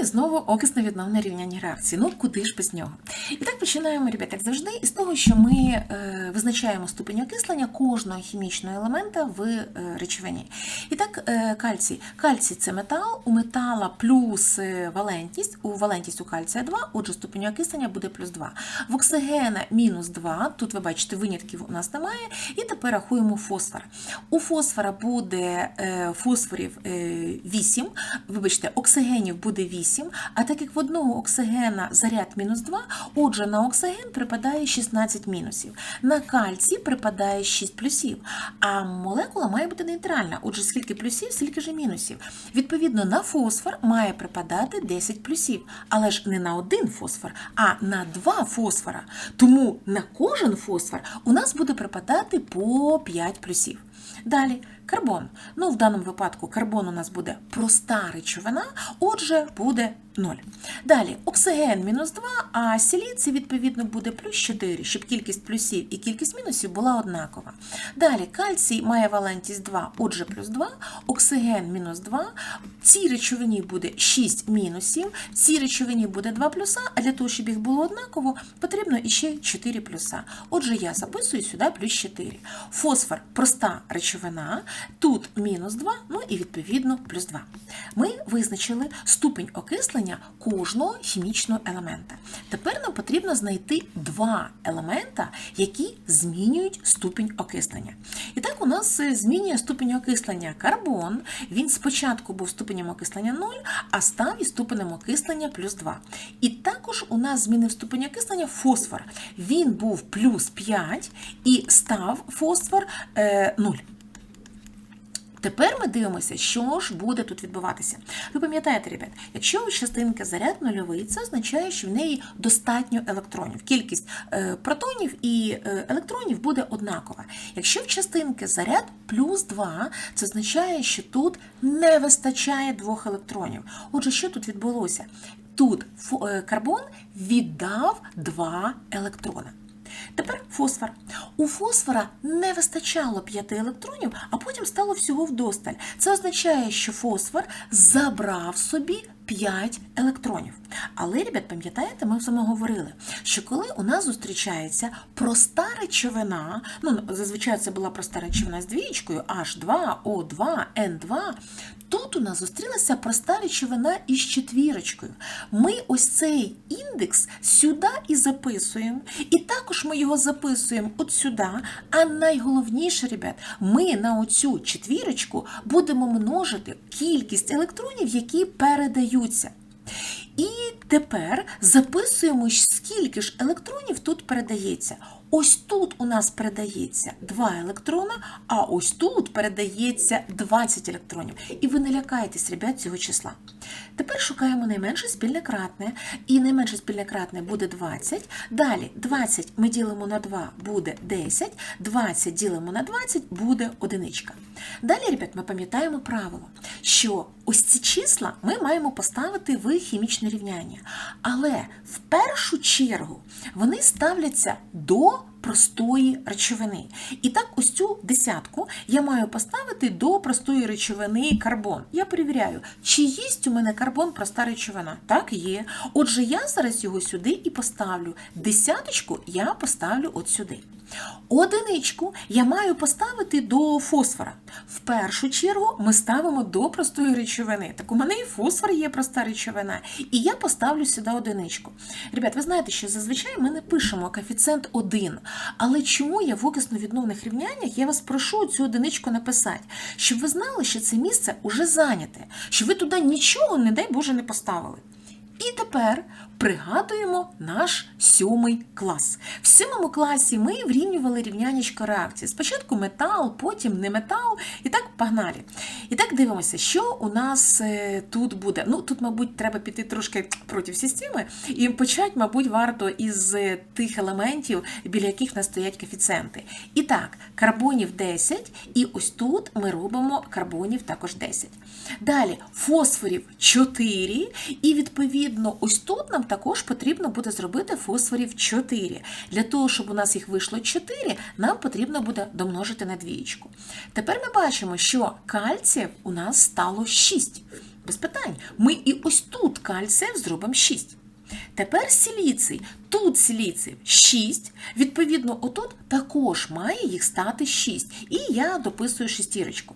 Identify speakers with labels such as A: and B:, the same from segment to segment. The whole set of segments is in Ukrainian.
A: і знову окисно відновне рівняння реакції. Ну куди ж без нього? І так починаємо, ребят, як завжди, із того, що ми е, визначаємо ступень окислення кожного хімічного елемента в е, речовині. І так, е, кальцій. Кальцій це метал, у метала плюс е, валентність, у валентність у кальція 2, отже, ступень окислення буде плюс 2. В оксигена мінус 2, тут ви бачите, винятків у нас немає. І тепер рахуємо фосфор. У фосфора буде е, фосфорів е, 8, вибачте, оксигенів буде 8, а так як в одного оксигена заряд мінус 2, отже, на оксиген припадає 16 мінусів. На кальцій припадає 6 плюсів, а молекула має бути нейтральна. Отже, скільки плюсів, скільки ж мінусів. Відповідно, на фосфор має припадати 10 плюсів, але ж не на один фосфор, а на два фосфора. Тому на кожен фосфор у нас буде припадати по 5 плюсів. Далі карбон. Ну, в даному випадку карбон у нас буде проста речовина, отже, буде 0. Далі оксиген мінус 2, а сіліцій, відповідно, буде плюс 4, щоб кількість плюсів і кількість мінусів була однакова. Далі кальцій має валентність 2, отже, плюс 2, оксиген мінус 2, цій речовині буде 6 мінусів, цій речовині буде 2 плюса, а для того, щоб їх було однаково, потрібно іще 4 плюса. Отже, я записую сюди плюс 4. Фосфор проста речовина, тут мінус 2, ну і відповідно плюс 2. Ми визначили ступень окислення кожного хімічного елемента. Тепер нам потрібно знайти два елемента, які змінюють ступінь окислення. І так у нас е, змінює ступінь окислення карбон. Він спочатку був ступенем окислення 0, а став і ступенем окислення плюс 2. І також у нас змінив ступень окислення фосфор. Він був плюс 5 і став фосфор е, 0. Тепер ми дивимося, що ж буде тут відбуватися. Ви пам'ятаєте, ребят, якщо у частинки заряд нульовий, це означає, що в неї достатньо електронів. Кількість е, протонів і е, електронів буде однакова. Якщо в частинки заряд плюс 2, це означає, що тут не вистачає двох електронів. Отже, що тут відбулося? Тут е, карбон віддав два електрона. Тепер фосфор. У фосфора не вистачало 5 електронів, а потім стало всього вдосталь. Це означає, що фосфор забрав собі 5 електронів. Але, ребят, пам'ятаєте, ми з вами говорили, що коли у нас зустрічається проста речовина, ну зазвичай це була проста речовина з двічкою H2O2, N2, тут у нас зустрілася проста речовина із четвірочкою. Ми ось цей індекс сюди і записуємо, і також ми його записуємо от сюди. А найголовніше, ребят, ми на оцю четвірочку будемо множити кількість електронів, які передаються. І тепер записуємо, скільки ж електронів тут передається. Ось тут у нас передається 2 електрона, а ось тут передається 20 електронів. І ви не лякаєтесь, ребят, цього числа. Тепер шукаємо найменше спільне кратне, і найменше спільне кратне буде 20. Далі 20 ми ділимо на 2 буде 10, 20 ділимо на 20 буде одиничка. Далі, ребят, ми пам'ятаємо правило, що ось ці числа ми маємо поставити в хімічне рівняння. Але в першу чергу вони ставляться до простої речовини. І так, ось цю десятку я маю поставити до простої речовини карбон. Я перевіряю, чи є у мене карбон проста речовина. Так, є. Отже, я зараз його сюди і поставлю. Десяточку я поставлю от сюди. Одиничку я маю поставити до фосфора. В першу чергу ми ставимо до простої речовини. Так у мене і фосфор є проста речовина. І я поставлю сюди одиничку. Ребят, ви знаєте, що зазвичай ми не пишемо коефіцієнт 1. Але чому я в окисно-відновних рівняннях я вас прошу цю одиничку написати, щоб ви знали, що це місце уже зайняте, що ви туди нічого, не дай Боже, не поставили. І тепер пригадуємо наш сьомий клас. В сьомому класі ми врівнювали рівнянечко реакції. Спочатку метал, потім не метал, і так погнали. І так дивимося, що у нас е, тут буде. Ну, тут, мабуть, треба піти трошки проти системи, і почати, мабуть, варто із е, тих елементів, біля яких в нас стоять коефіцієнти. І так, карбонів 10, і ось тут ми робимо карбонів також 10. Далі фосфорів 4, і відповідно, ось тут нам також потрібно буде зробити фосфорів 4. Для того, щоб у нас їх вийшло 4, нам потрібно буде домножити на двієчку. Тепер ми бачимо, що кальціїв у нас стало 6. Без питань. Ми і ось тут кальців зробимо 6. Тепер сіліцій. Тут сіліцій 6. Відповідно, отут також має їх стати 6. І я дописую шестірочку.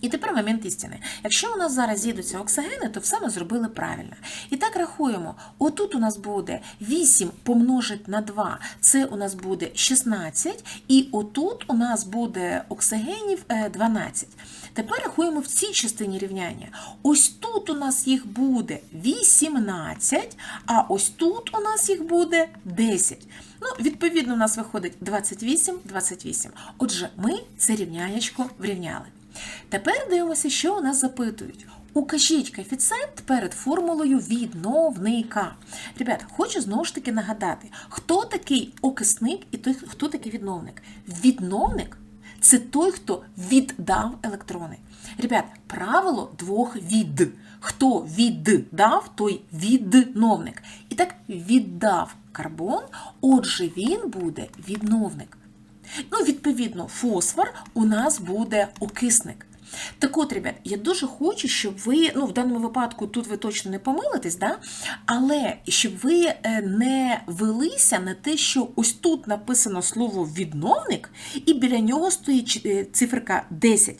A: І тепер момент істини. Якщо у нас зараз з'їдуться оксигени, то все ми зробили правильно. І так рахуємо. Отут у нас буде 8 помножить на 2, це у нас буде 16, і отут у нас буде оксигенів е, 12. Тепер рахуємо в цій частині рівняння. Ось тут у нас їх буде 18, а ось тут у нас їх буде 10. Ну, відповідно, у нас виходить 28, 28. Отже, ми це рівнянечко врівняли. Тепер дивимося, що у нас запитують. Укажіть коефіцієнт перед формулою відновника. Ребят, хочу знову ж таки нагадати, хто такий окисник і той, хто такий відновник. Відновник це той, хто віддав електрони. Ребят, правило двох від. Хто віддав, той відновник. І так віддав карбон, отже, він буде відновник. Ну, відповідно, фосфор у нас буде окисник. Так от, ребят, я дуже хочу, щоб ви, ну, в даному випадку тут ви точно не помилитесь, да? але щоб ви е, не велися на те, що ось тут написано слово відновник, і біля нього стоїть е, циферка 10.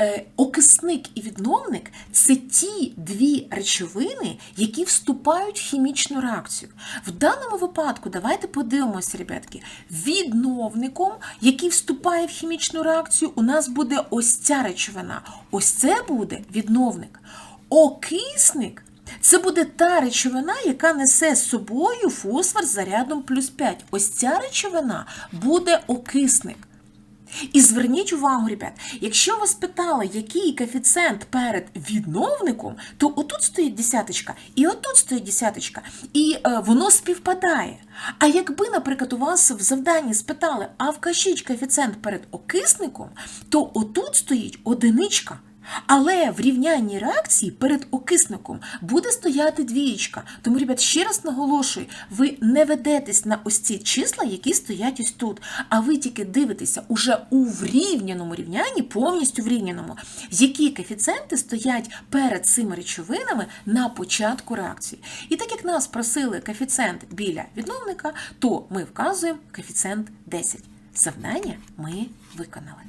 A: Е, Окисник і відновник це ті дві речовини, які вступають в хімічну реакцію. В даному випадку давайте подивимося, ребятки, відновником, який вступає в хімічну реакцію, у нас буде ось ця речовина. Ось це буде відновник. Окисник це буде та речовина, яка несе з собою фосфор з зарядом плюс 5. Ось ця речовина буде окисник. І зверніть увагу, ребят, якщо вас питали, який коефіцієнт перед відновником, то отут стоїть десяточка, і отут стоїть десяточка, і е, воно співпадає. А якби, наприклад, у вас в завданні спитали, а вкажіть коефіцієнт перед окисником, то отут стоїть одиничка. Але в рівнянні реакції перед окисником буде стояти двієчка. Тому, ребят, ще раз наголошую, ви не ведетесь на ось ці числа, які стоять ось тут, а ви тільки дивитеся уже у врівняному рівнянні, повністю врівняному, які коефіцієнти стоять перед цими речовинами на початку реакції. І так як нас просили коефіцієнт біля відновника, то ми вказуємо коефіцієнт 10. Завдання ми виконали.